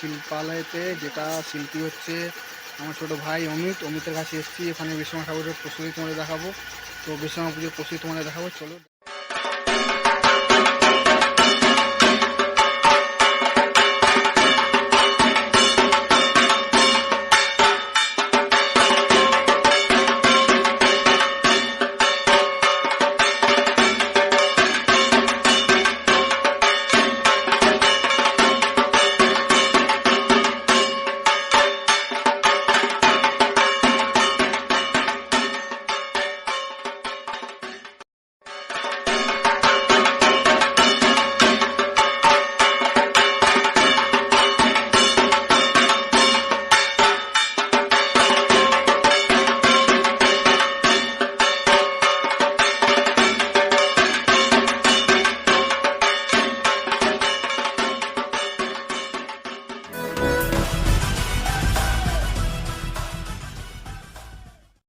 শিল্পালয়তে যেটা শিল্পী হচ্ছে আমার ছোট ভাই অমিত। অমিতের কাছে এসেছি, এখানে বিশ্বকর্মা ঠাকুরের প্রস্তুতি তোমাদের দেখাবো। তো বিশ্বকর্মা পুজোর প্রস্তুতি তোমাদের দেখাবো। চলো।